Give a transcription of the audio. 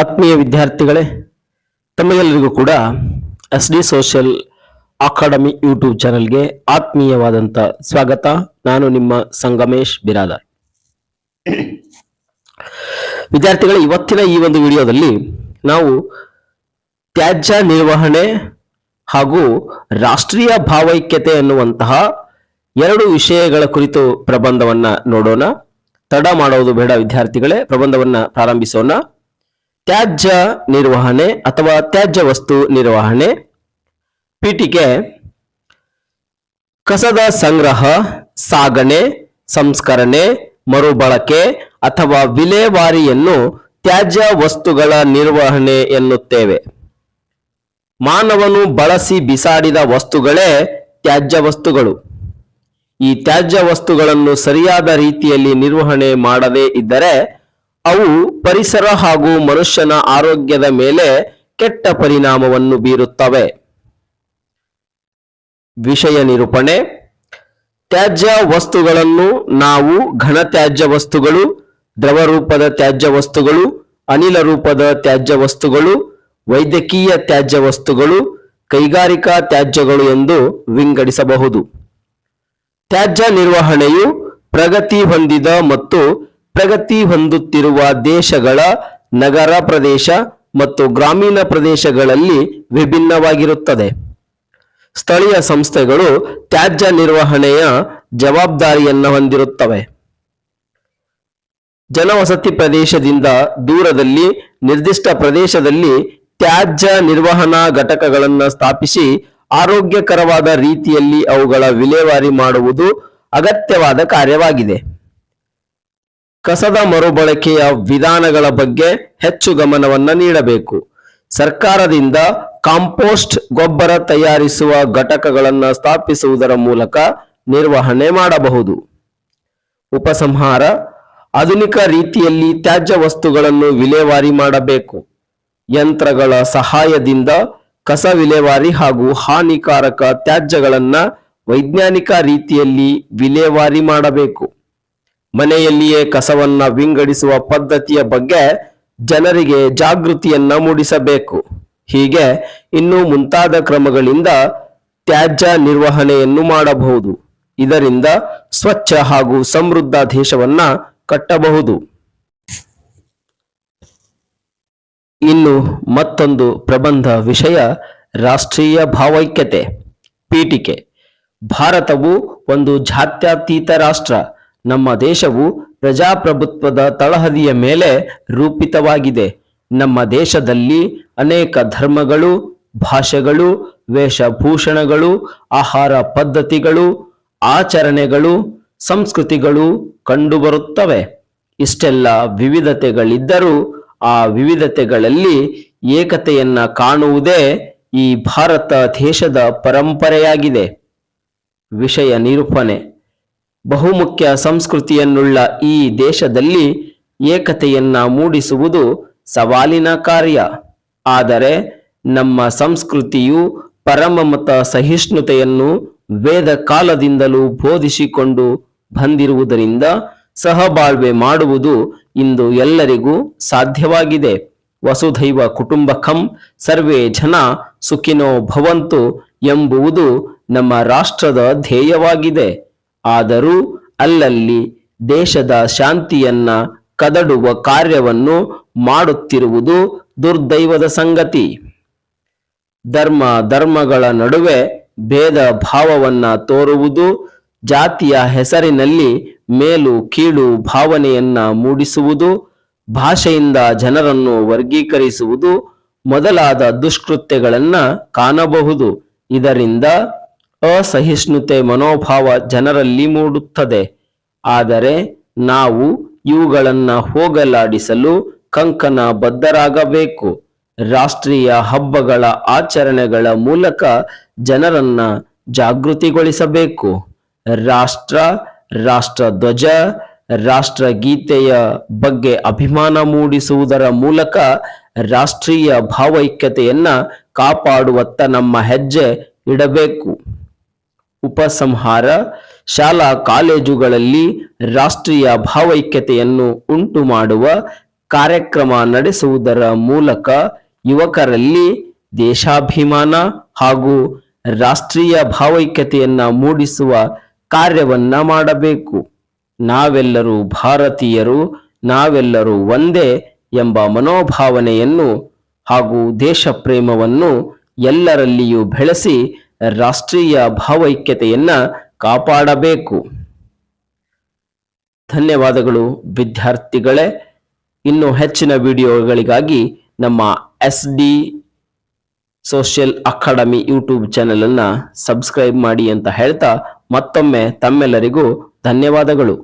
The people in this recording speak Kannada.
ಆತ್ಮೀಯ ವಿದ್ಯಾರ್ಥಿಗಳೇ, ತಮಗೆಲ್ಲರಿಗೂ ಕೂಡ S D social academy YouTube ಚಾನಲ್ಗೆ ಆತ್ಮೀಯವಾದಂಥ ಸ್ವಾಗತ. ನಾನು ನಿಮ್ಮ ಸಂಗಮೇಶ್ ಬಿರಾದಾರ್. ವಿದ್ಯಾರ್ಥಿಗಳೇ, ಇವತ್ತಿನ ಈ ಒಂದು ವಿಡಿಯೋದಲ್ಲಿ ನಾವು ತ್ಯಾಜ್ಯ ನಿರ್ವಹಣೆ ಹಾಗೂ ರಾಷ್ಟ್ರೀಯ ಭಾವೈಕ್ಯತೆ ಎನ್ನುವಂತಹ ಎರಡು ವಿಷಯಗಳ ಕುರಿತು ಪ್ರಬಂಧವನ್ನ ನೋಡೋಣ. ತಡ ಮಾಡೋದು ಬೇಡ ವಿದ್ಯಾರ್ಥಿಗಳೇ, ಪ್ರಬಂಧವನ್ನ ಪ್ರಾರಂಭಿಸೋಣ. ತ್ಯಾಜ್ಯ ನಿರ್ವಹಣೆ ಅಥವಾ ತ್ಯಾಜ್ಯ ವಸ್ತು ನಿರ್ವಹಣೆ. ಪೀಠಿಗೆ ಕಸದ ಸಂಗ್ರಹ, ಸಾಗಣೆ, ಸಂಸ್ಕರಣೆ, ಮರುಬಳಕೆ ಅಥವಾ ವಿಲೇವಾರಿಯನ್ನು ತ್ಯಾಜ್ಯ ವಸ್ತುಗಳ ನಿರ್ವಹಣೆ ಎನ್ನುತ್ತೇವೆ. ಮಾನವನು ಬಳಸಿ ಬಿಸಾಡಿದ ವಸ್ತುಗಳೇ ತ್ಯಾಜ್ಯ ವಸ್ತುಗಳು. ಈ ತ್ಯಾಜ್ಯ ವಸ್ತುಗಳನ್ನು ಸರಿಯಾದ ರೀತಿಯಲ್ಲಿ ನಿರ್ವಹಣೆ ಮಾಡದೇ ಇದ್ದರೆ ಅವು ಪರಿಸರ ಹಾಗೂ ಮನುಷ್ಯನ ಆರೋಗ್ಯದ ಮೇಲೆ ಕೆಟ್ಟ ಪರಿಣಾಮವನ್ನು ಬೀರುತ್ತವೆ. ವಿಷಯ ನಿರೂಪಣೆ. ತ್ಯಾಜ್ಯ ವಸ್ತುಗಳನ್ನು ನಾವು ಘನ ತ್ಯಾಜ್ಯ ವಸ್ತುಗಳು, ದ್ರವ ರೂಪದ ತ್ಯಾಜ್ಯ ವಸ್ತುಗಳು, ಅನಿಲ ರೂಪದ ತ್ಯಾಜ್ಯ ವಸ್ತುಗಳು, ವೈದ್ಯಕೀಯ ತ್ಯಾಜ್ಯ ವಸ್ತುಗಳು, ಕೈಗಾರಿಕಾ ತ್ಯಾಜ್ಯಗಳು ಎಂದು ವಿಂಗಡಿಸಬಹುದು. ತ್ಯಾಜ್ಯ ನಿರ್ವಹಣೆಯು ಪ್ರಗತಿ ಹೊಂದಿದ ಮತ್ತು ಪ್ರಗತಿ ಹೊಂದುತ್ತಿರುವ ದೇಶಗಳ ನಗರ ಪ್ರದೇಶ ಮತ್ತು ಗ್ರಾಮೀಣ ಪ್ರದೇಶಗಳಲ್ಲಿ ವಿಭಿನ್ನವಾಗಿರುತ್ತದೆ. ಸ್ಥಳೀಯ ಸಂಸ್ಥೆಗಳು ತ್ಯಾಜ್ಯ ನಿರ್ವಹಣೆಯ ಜವಾಬ್ದಾರಿಯನ್ನು ಹೊಂದಿರುತ್ತವೆ. ಜನವಸತಿ ಪ್ರದೇಶದಿಂದ ದೂರದಲ್ಲಿ ನಿರ್ದಿಷ್ಟ ಪ್ರದೇಶದಲ್ಲಿ ತ್ಯಾಜ್ಯ ನಿರ್ವಹಣಾ ಘಟಕಗಳನ್ನು ಸ್ಥಾಪಿಸಿ ಆರೋಗ್ಯಕರವಾದ ರೀತಿಯಲ್ಲಿ ಅವುಗಳ ವಿಲೇವಾರಿ ಮಾಡುವುದು ಅಗತ್ಯವಾದ ಕಾರ್ಯವಾಗಿದೆ. ಕಸದ ಮರುಬಳಕೆಯ ವಿಧಾನಗಳ ಬಗ್ಗೆ ಹೆಚ್ಚು ಗಮನವನ್ನು ನೀಡಬೇಕು. ಸರ್ಕಾರದಿಂದ ಕಾಂಪೋಸ್ಟ್ ಗೊಬ್ಬರ ತಯಾರಿಸುವ ಘಟಕಗಳನ್ನು ಸ್ಥಾಪಿಸುವುದರ ಮೂಲಕ ನಿರ್ವಹಣೆ ಮಾಡಬಹುದು. ಉಪಸಂಹಾರ, ಆಧುನಿಕ ರೀತಿಯಲ್ಲಿ ತ್ಯಾಜ್ಯ ವಸ್ತುಗಳನ್ನು ವಿಲೇವಾರಿ ಮಾಡಬೇಕು. ಯಂತ್ರಗಳ ಸಹಾಯದಿಂದ ಕಸ ವಿಲೇವಾರಿ ಹಾಗೂ ಹಾನಿಕಾರಕ ತ್ಯಾಜ್ಯಗಳನ್ನು ವೈಜ್ಞಾನಿಕ ರೀತಿಯಲ್ಲಿ ವಿಲೇವಾರಿ ಮಾಡಬೇಕು. ಮನೆಯಲ್ಲಿಯೇ ಕಸವನ್ನ ವಿಂಗಡಿಸುವ ಪದ್ಧತಿಯ ಬಗ್ಗೆ ಜನರಿಗೆ ಜಾಗೃತಿಯನ್ನ ಮೂಡಿಸಬೇಕು. ಹೀಗೆ ಇನ್ನು ಮುಂತಾದ ಕ್ರಮಗಳಿಂದ ತ್ಯಾಜ್ಯ ನಿರ್ವಹಣೆಯನ್ನು ಮಾಡಬಹುದು. ಇದರಿಂದ ಸ್ವಚ್ಛ ಹಾಗೂ ಸಮೃದ್ಧ ದೇಶವನ್ನ ಕಟ್ಟಬಹುದು. ಇನ್ನು ಮತ್ತೊಂದು ಪ್ರಬಂಧ ವಿಷಯ, ರಾಷ್ಟ್ರೀಯ ಭಾವೈಕ್ಯತೆ. ಪೀಠಿಕೆ. ಭಾರತವು ಒಂದು ಜಾತ್ಯತೀತ ರಾಷ್ಟ್ರ. ನಮ್ಮ ದೇಶವು ಪ್ರಜಾಪ್ರಭುತ್ವದ ತಳಹದಿಯ ಮೇಲೆ ರೂಪಿತವಾಗಿದೆ. ನಮ್ಮ ದೇಶದಲ್ಲಿ ಅನೇಕ ಧರ್ಮಗಳು, ಭಾಷೆಗಳು, ವೇಷಭೂಷಣಗಳು, ಆಹಾರ ಪದ್ಧತಿಗಳು, ಆಚರಣೆಗಳು, ಸಂಸ್ಕೃತಿಗಳು ಕಂಡುಬರುತ್ತವೆ. ಇಷ್ಟೆಲ್ಲ ವಿವಿಧತೆಗಳಿದ್ದರೂ ಆ ವಿವಿಧತೆಗಳಲ್ಲಿ ಏಕತೆಯನ್ನು ಕಾಣುವುದೇ ಈ ಭಾರತ ದೇಶದ ಪರಂಪರೆಯಾಗಿದೆ. ವಿಷಯ ನಿರೂಪಣೆ. ಬಹುಮುಖ್ಯ ಸಂಸ್ಕೃತಿಯನ್ನುಳ್ಳ ಈ ದೇಶದಲ್ಲಿ ಏಕತೆಯನ್ನ ಮೂಡಿಸುವುದು ಸವಾಲಿನ ಕಾರ್ಯ. ಆದರೆ ನಮ್ಮ ಸಂಸ್ಕೃತಿಯು ಪರಮಮತ ಸಹಿಷ್ಣುತೆಯನ್ನು ವೇದ ಕಾಲದಿಂದಲೂ ಬೋಧಿಸಿಕೊಂಡು ಬಂದಿರುವುದರಿಂದ ಸಹಬಾಳ್ವೆ ಮಾಡುವುದು ಇಂದು ಎಲ್ಲರಿಗೂ ಸಾಧ್ಯವಾಗಿದೆ. ವಸುಧೈವ ಕುಟುಂಬಕಂ ಸರ್ವೇ ಜನ ಸುಖಿನೋ ಭವಂತು ಎಂಬುವುದು ನಮ್ಮ ರಾಷ್ಟ್ರದ ಧ್ಯೇಯವಾಗಿದೆ. ಆದರೂ ಅಲ್ಲಲ್ಲಿ ದೇಶದ ಶಾಂತಿಯನ್ನ ಕದಡುವ ಕಾರ್ಯವನ್ನು ಮಾಡುತ್ತಿರುವುದು ದುರ್ದೈವದ ಸಂಗತಿ. ಧರ್ಮ, ಧರ್ಮಗಳ ನಡುವೆ ಭೇದ ಭಾವವನ್ನ ತೋರುವುದು ಜಾತಿಯ ಹೆಸರಿನಲ್ಲಿ ಮೇಲು ಕೀಳು ಭಾವನೆಯನ್ನ ಮೂಡಿಸುವುದು, ಭಾಷೆಯಿಂದ ಜನರನ್ನು ವರ್ಗೀಕರಿಸುವುದು ಮೊದಲಾದ ದುಷ್ಕೃತ್ಯಗಳನ್ನ ಕಾಣಬಹುದು. ಇದರಿಂದ ಅಸಹಿಷ್ಣುತೆ ಮನೋಭಾವ ಜನರಲ್ಲಿ ಮೂಡುತ್ತದೆ. ಆದರೆ ನಾವು ಇವುಗಳನ್ನು ಹೋಗಲಾಡಿಸಲು ಕಂಕಣ ಬದ್ಧರಾಗಬೇಕು. ರಾಷ್ಟ್ರೀಯ ಹಬ್ಬಗಳ ಆಚರಣೆಗಳ ಮೂಲಕ ಜನರನ್ನ ಜಾಗೃತಿಗೊಳಿಸಬೇಕು. ರಾಷ್ಟ್ರ ರಾಷ್ಟ್ರ ಧ್ವಜ ರಾಷ್ಟ್ರಗೀತೆಯ ಬಗ್ಗೆ ಅಭಿಮಾನ ಮೂಡಿಸುವುದರ ಮೂಲಕ ರಾಷ್ಟ್ರೀಯ ಭಾವೈಕ್ಯತೆಯನ್ನ ಕಾಪಾಡುವತ್ತ ನಮ್ಮ ಹೆಜ್ಜೆ ಇಡಬೇಕು. ಉಪಸಂಹಾರ ಶಾಲಾ ಕಾಲೇಜುಗಳಲ್ಲಿ ರಾಷ್ಟ್ರೀಯ ಭಾವೈಕ್ಯತೆಯನ್ನು ಉಂಟು ಮಾಡುವ ಕಾರ್ಯಕ್ರಮ ನಡೆಸುವುದರ ಮೂಲಕ ಯುವಕರಲ್ಲಿ ದೇಶಾಭಿಮಾನ ಹಾಗೂ ರಾಷ್ಟ್ರೀಯ ಭಾವೈಕ್ಯತೆಯನ್ನು ಮೂಡಿಸುವ ಕಾರ್ಯವನ್ನ ಮಾಡಬೇಕು. ನಾವೆಲ್ಲರೂ ಭಾರತೀಯರು, ನಾವೆಲ್ಲರೂ ಒಂದೇ ಎಂಬ ಮನೋಭಾವನೆಯನ್ನು ಹಾಗೂ ದೇಶ ಪ್ರೇಮವನ್ನು ಎಲ್ಲರಲ್ಲಿಯೂ ಬೆಳೆಸಿ ರಾಷ್ಟ್ರೀಯ ಭಾವೈಕ್ಯತೆಯನ್ನು ಕಾಪಾಡಬೇಕು. ಧನ್ಯವಾದಗಳು ವಿದ್ಯಾರ್ಥಿಗಳೇ. ಇನ್ನು ಹೆಚ್ಚಿನ ವಿಡಿಯೋಗಳಿಗಾಗಿ ನಮ್ಮ S D social academy YouTube channel subscribe ಮಾಡಿ ಅಂತ ಹೇಳ್ತಾ ಮತ್ತೊಮ್ಮೆ ತಮ್ಮೆಲ್ಲರಿಗೂ ಧನ್ಯವಾದಗಳು.